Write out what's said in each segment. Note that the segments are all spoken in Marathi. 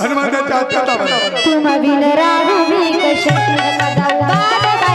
हनुमंताच्या तुम्ही कशा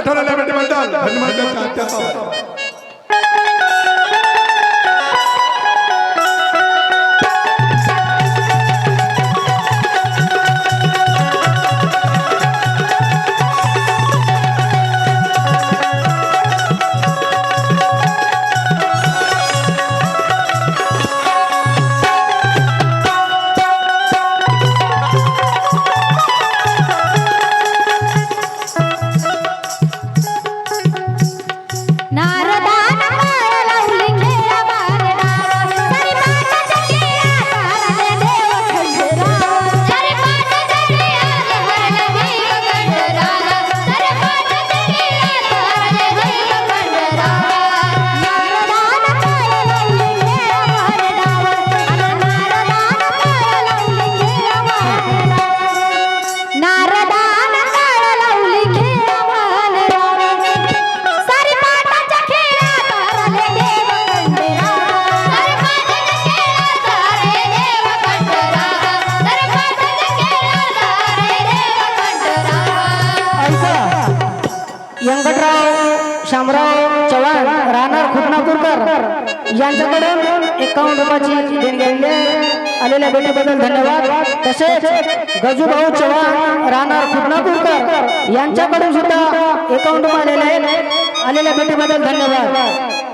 అక్కడ నిలబెట్టి వెళ్తాను एक्कावन्न रुपयाची देणगी आलेल्या भेटीबद्दल धन्यवाद. तसेच गजूभाऊ चव्हाण राहणार खुटनापूरकर यांच्याकडून सुद्धा एकावन्न रुपये आलेले आहेत. आलेल्या भेटीबद्दल धन्यवाद.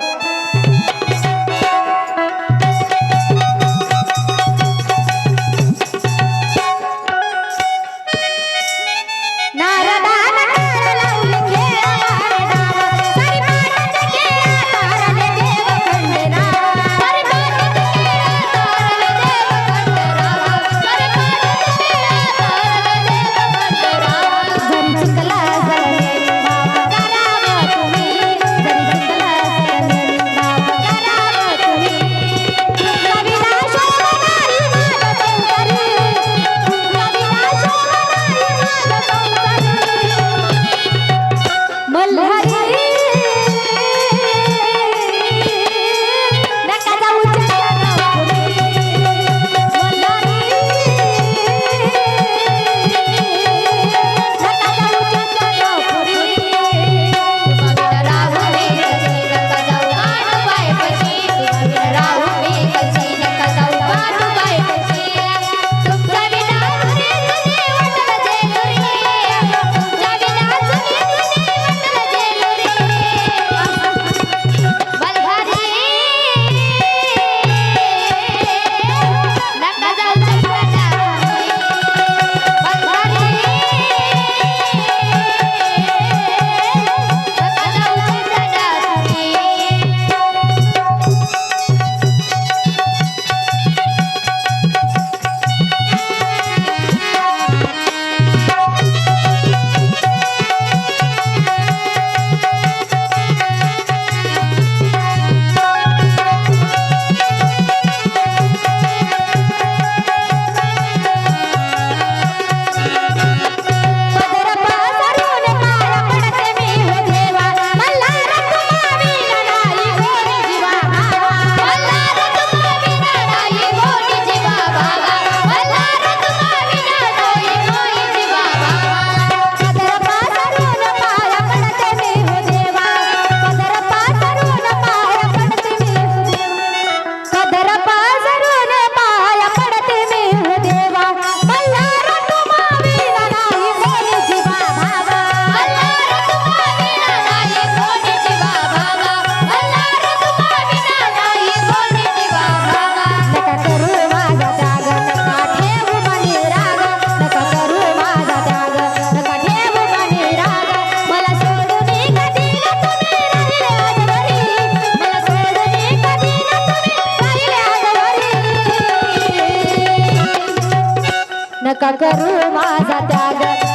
काकरू माझा त्याग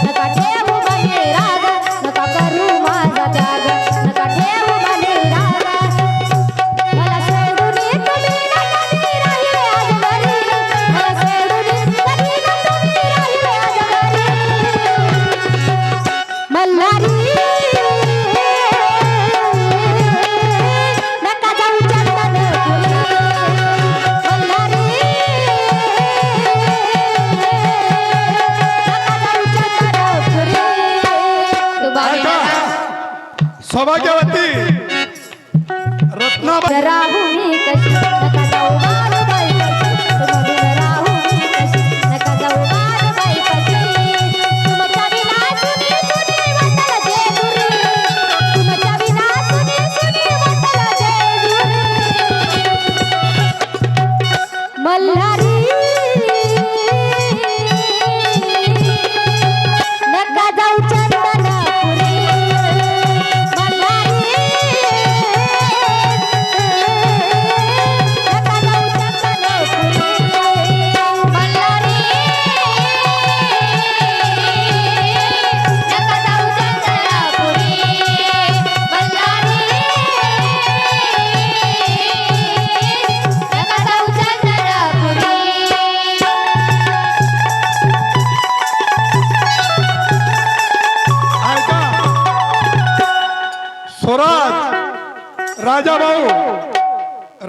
राजा भाऊ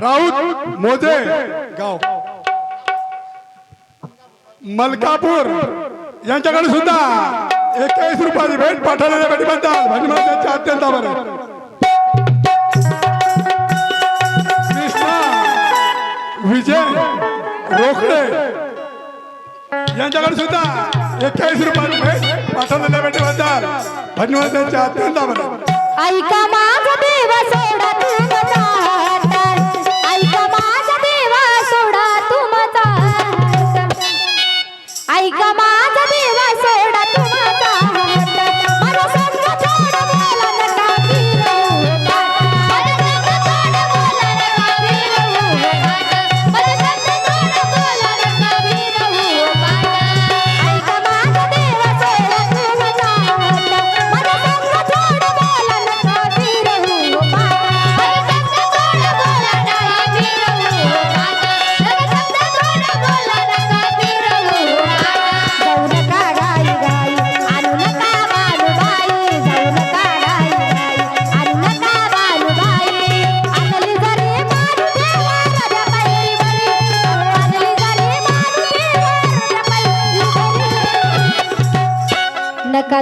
राऊत मोजे गाव. मलकापूर यांच्याकडे सुद्धा एक्कावीस रुपयाची भेट पाठवलेल्या भेटीबद्दल भजमान त्यांचे अत्यंत बरे विजय रोखडे यांच्याकडे सुद्धा एक्कावीस रुपयाची भेट पाठवलेल्या भेटीबद्दल भजमान त्यांचे अत्यंत बरे ऐका 干嘛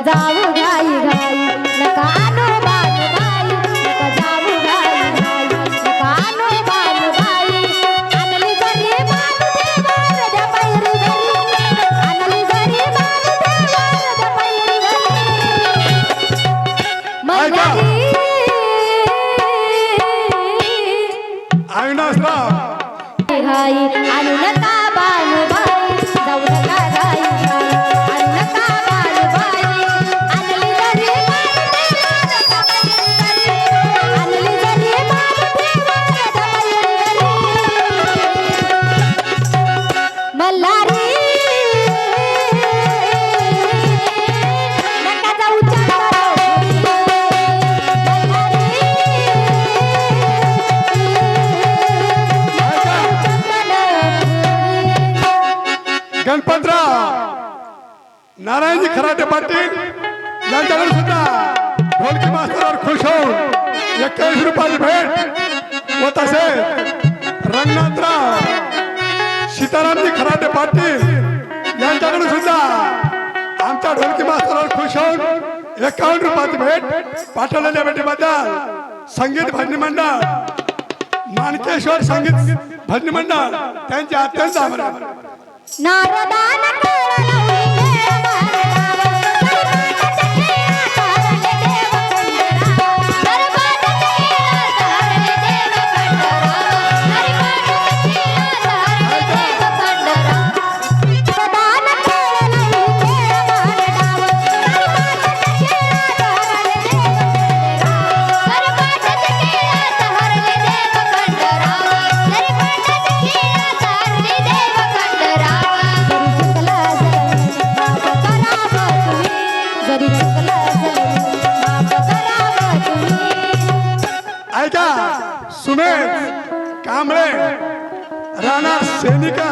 在 नारायणजी खराटे पाटील यांच्याकडे सुद्धा ढोलकी मास्तर खुश होऊन एक्क्याऐंशी रुपयाची भेट व तसे रंगनाथराव सीतारामजी खराटे पाटील यांच्याकडे सुद्धा आमच्या ढोलकी मास्तरावर खुश होऊन एकावन्न रुपयाची भेट पाठवलेल्या भेटीबद्दल संगीत भजनी मंडळ माणकेश्वर संगीत भजनी मंडळ त्यांचे अत्यंत आभार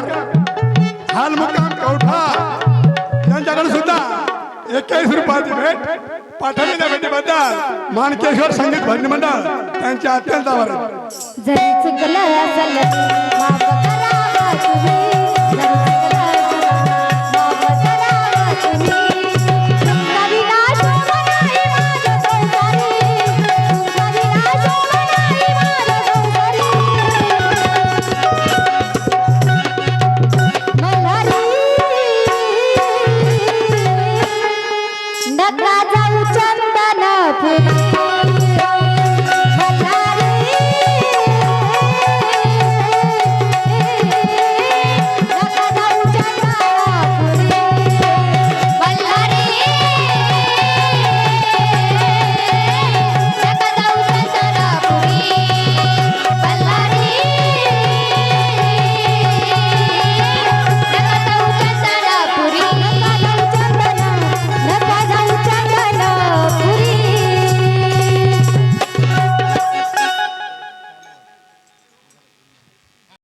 राहणार हाल मुक्काम कवठा यांच्याकडे सुद्धा एक्केचाळीस रुपयाची भेट पाठवलेल्या भेटीबद्दल मानकेश्वर संगीत भजनी मंडळ त्यांच्या अत्यंत आभार